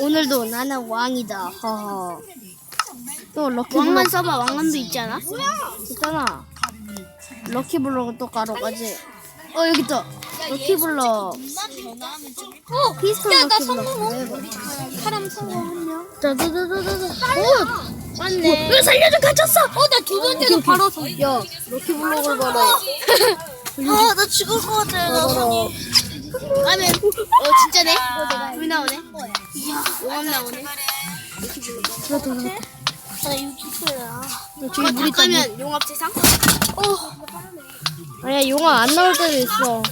오늘도 나는 왕이다. 허허. 또 럭키 왕만 블럭 써봐. 왕만도 있잖아. 있잖아. 럭키 블럭은 또 가로 가지. 어 여기 있다. 럭키 블럭. 어, 피스톨 야, 나 럭키 블럭. 성공. 사람 성공 한 명. 짜자자자자자. 오. 맞네. 왜 살려줘 갇혔어? 어, 나 두 번째도 바로 서. 야 럭키 블럭을 봐라. 아, 나 죽을 것 같아. 나 봐라. 라면. 어, 진짜네? 불 나오네. 이야, 용암 나오네. 들어 들어. 나 60초야. 저기 물 있다. 물. 가면 용암 세상? 어. 아니야 용아 안 나올 때도 있어.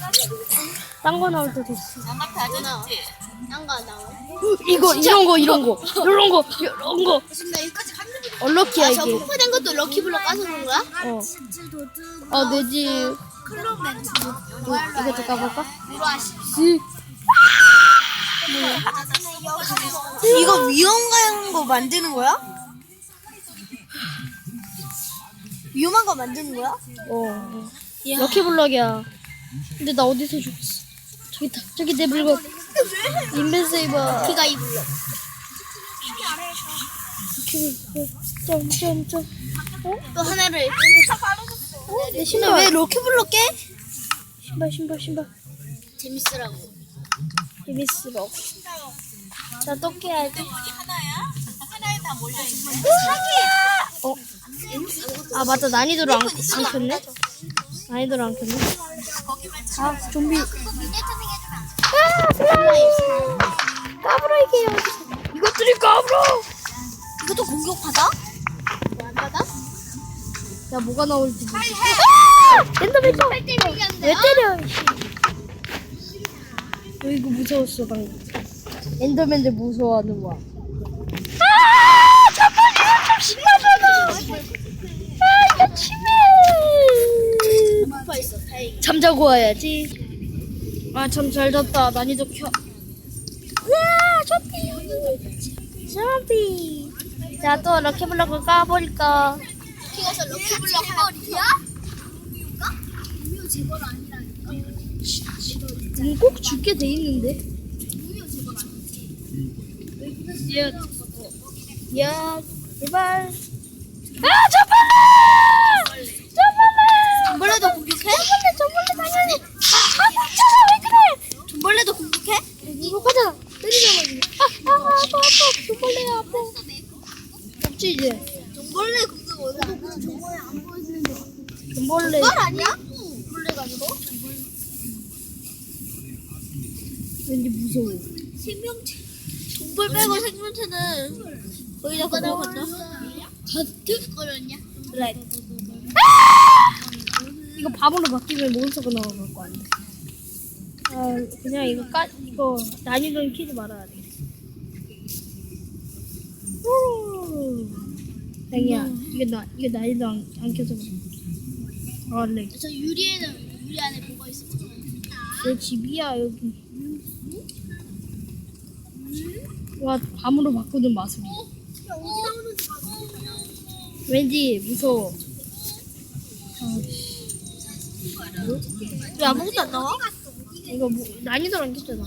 딴 거 나올 때도 있어. 장갑 다 나와. 딴거 안 나와. 이거 이런 거 이런 거 이런 거 이런 거. 나 여기까지 갔는데. 얼럭키야 아, 저 이게. 폭파된 것도 럭키블럭 까서 그런 거야? 어. 아 내지. 클럽맨. 이것도 까볼까? 이거 위험한 거 만드는 거야? 위험한 거 만드는 거야? 어. 럭키 블럭이야. 근데 나 어디서 죽었어? 저기 있다. 저기 내 물건. 인벤세이버. 키가 이 블럭. 점점점. 또 하나를. 어? 내 신발. 왜 럭키블럭 깨? 신발 신발 신발. 재밌으라고. 비비스럭. 자또 깨야지. 어? 아 맞다 난이도를 안, 안 켰네? 난이도를 안 켰네? 아 좀비 아 슬라임 까불어 이게 이 야 뭐가 나올지 모르겠어 아! 엔더맨 또! 왜 때려 이씨. 어, 이거 무서웠어 방금 엔더맨들 무서워하는 거야 아! 잠깐 이거 좀 심하잖아 아 이거 심해 폭파 있어. 다행히. 잠자고 와야지. 아, 참 잘 잤다. 난이도 켜. 우와, 점피. 점피. 자, 또 럭키블럭을 까버릴 까. 키가서 럭키블럭 하나리야? 음, 꼭 죽게 돼 있는데. 야, 야, 제발. 아, 저벌레! 저벌레! 돈벌레도 공격해? 저벌레, 저벌레 당연히. 아, 멈춰라, 왜 그래? 돈벌레도 공격해? 이거 가자. 때리자마자. 아, 아, 아파, 아파. 저벌레야, 아파. 없지, 이제. 돈벌레 돈벌레. 말 아니야? 돈벌레가 아니고? 왠지 무서워. 생명체. 돈벌 빼고 생명체는 거기다 꺼내간다. 가트? 꺼냈냐? 그래. 이거 밤으로 바뀌면 몬스터가 나올 거 아니야. 아, 그냥 이거 까, 이거 난이도는 키지 말아야 돼. 땡이야. 이게 나, 이게 난이도 안, 안 켜서 그래. 아, 렉. 저 유리에는 유리 안에 뭐가 있어? 내 집이야, 여기. 와, 밤으로 바꾸는 마술이. 왠지 무서워. 왜 아무것도 안 나와? 이거 뭐, 난이도를 안 켰잖아.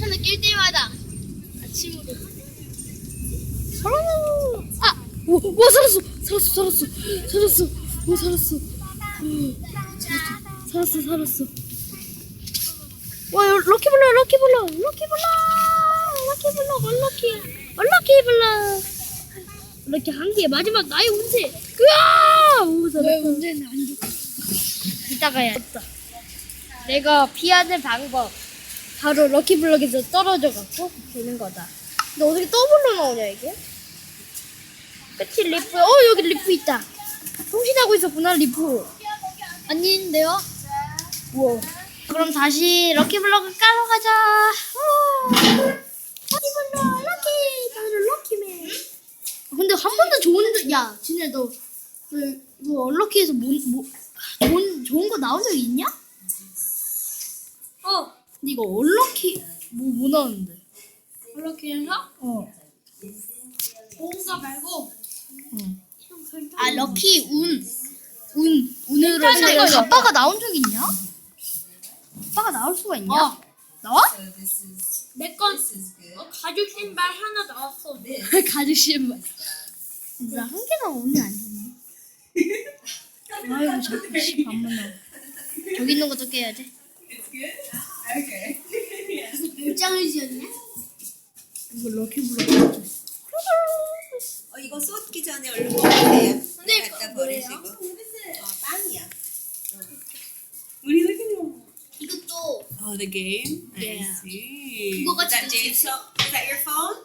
하나 낄 때마다 아침으로 아! 오, 와, 살았어! 살았어, 살았어! 살았어! 오, 살았어! 오, 살았어, 살았어, 살았어. 와, 여- 럭키블럭, 럭키블럭, 럭키블럭! 럭키블럭, 얼럭키, 얼럭키블럭! 이렇게 한 개, 마지막 나의 운세! 으아! 오, 살았어. 왜 운세는 안 좋고? 이따가 야겠다 내가 피하는 방법. 바로 럭키블럭에서 떨어져갖고 되는 거다. 근데 어떻게 더블로 나오냐, 이게? 끝이 리프. 어, 여기 리프 있다. 통신하고 있었구나, 리프. 아닌데요? 우와. 그럼 다시 럭키블럭을 까러 가자. 우. 럭키블럭, 럭키. 나는 럭키맨. 근데 한 번도 좋은, 야, 진짜 너, 너, 너 얼럭키에서 뭐, 뭐, 좋은, 좋은 거 나온 적 있냐? 어. 근데 이거 얼럭키, 뭐, 뭐 나왔는데? 해서 어. 뭔가 말고 응. 아 럭키 운 운, 운으로. 근데 거죠? 가빠가 나온 적 있냐? 아빠가 나올 수가 있냐? 어. 나와? 내건 어, 가죽 신발 하나 나왔어. 가죽 신발. 나 한 개 나오면 안 되네. 아이고 자꾸 씨 반만 나와. 저기 있는 것도 깨야지. 별장을 지었냐? 이거 럭키 블럭. 어, 이거 쏟기 전에 얼른 먹으세요. 근데 갖다 이거 버리시고. 뭐예요? 어, 빵이야. 우리 looking 이것도 Oh, the game. I Yeah. see. 그거 Is that 같이 James' phone? Is that your phone?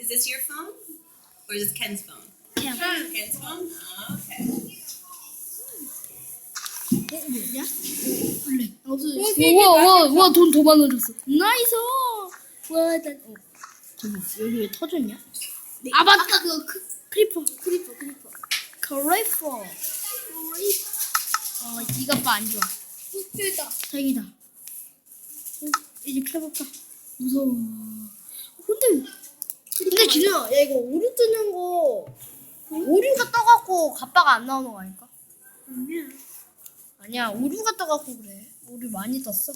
Is this your phone? Or is this Ken's phone? 그냥. Ken's phone? Oh, okay. 뭐냐? 원래 없어. 와와와 돈더 많아졌어. 나이스. 와, 난 어. 잠깐 여기 왜 터졌냐? 아 맞다 그거 크, 크리퍼. 크리퍼 크리퍼 크리퍼. 어, 이가 빠안 좋아. 됐다 다행이다. 어, 이제 캐볼까? 무서워. 근데 근데 진우야, 야 이거 오류 뜨는 거 오류가 떠갖고 갑바가 안 나오는 거 아닐까? 아니야 아니야, 오류가 떠갖고 그래. 오류 많이 떴어.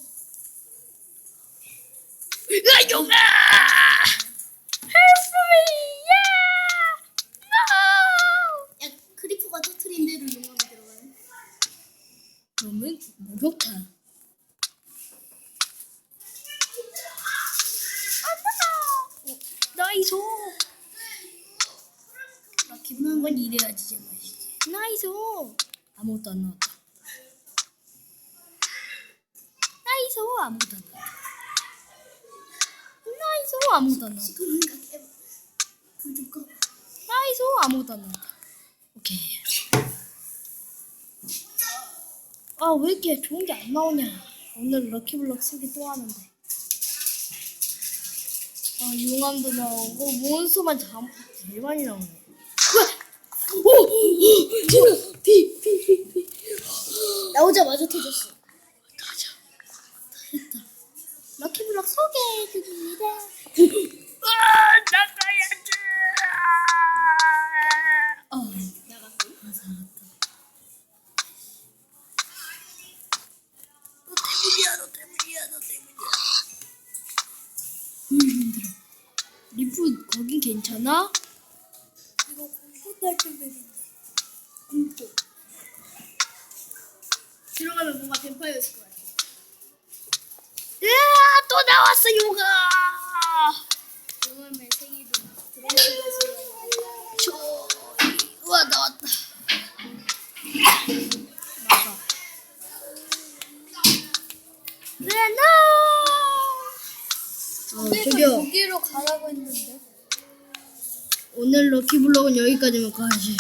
으아, 용아! No! 야 크리퍼가 터트린 대로 용암이 들어가네 그러면 목욕탕. 어, 나이스. 나 기분한 건 이래야지 제맛이지. 나이스. 아무것도 안 나왔다. 나이스 아무것도 안 나왔다. 나이스 아무것도 안 꺼. 나이스 아무것도 안 나왔다. 오케이. 아 왜 이렇게 좋은 게 안 나오냐? 오늘 럭키블럭 쓰기 또 하는데. 아 용암도 나오고 몬스터만 잠 제일 많이 나오네. 오, 오, 진우 비비 비 비. 나오자마자 터졌어 괜찮아? 이거 공포탈 맵인데 공포 들어가면 뭔가 것 같아 으아, 또 나왔어, 요가! 생일은 들어가면서 저, 우와, 나왔다. 나가. 레나! 어, 저기요. 거기로 가라고 했는데 오늘 럭키블럭은 여기까지만 가야지.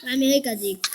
그럼 여기까지 끝!